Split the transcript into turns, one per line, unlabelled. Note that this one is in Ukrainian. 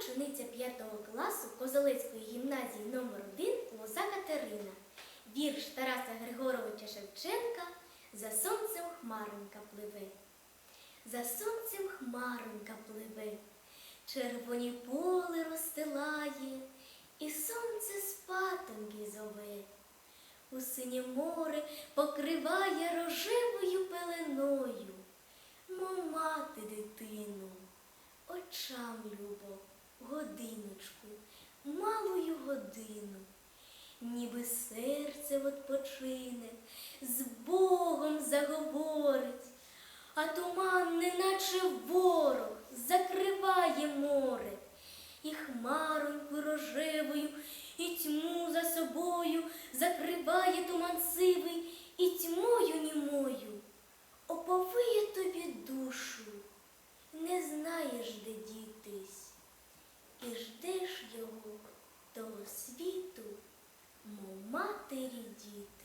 учениця 5 класу Козелецької гімназії номер 1 Лоза Катерина. Вірш Тараса Григоровича Шевченка За сонцем хмаронька пливе. За сонцем хмаронька пливе, червоні поле розстилає, і сонце спатоньки зове. У синє море покриває рожевою пеленою, мов мати дитину, очам любо, годиночку, малую годину, ніби серце відпочине, з Богом заговорить, а туман, неначе ворог, закриває море, і хмароньку рожевою, і тьму за собою закриває туман сивий, 四 D。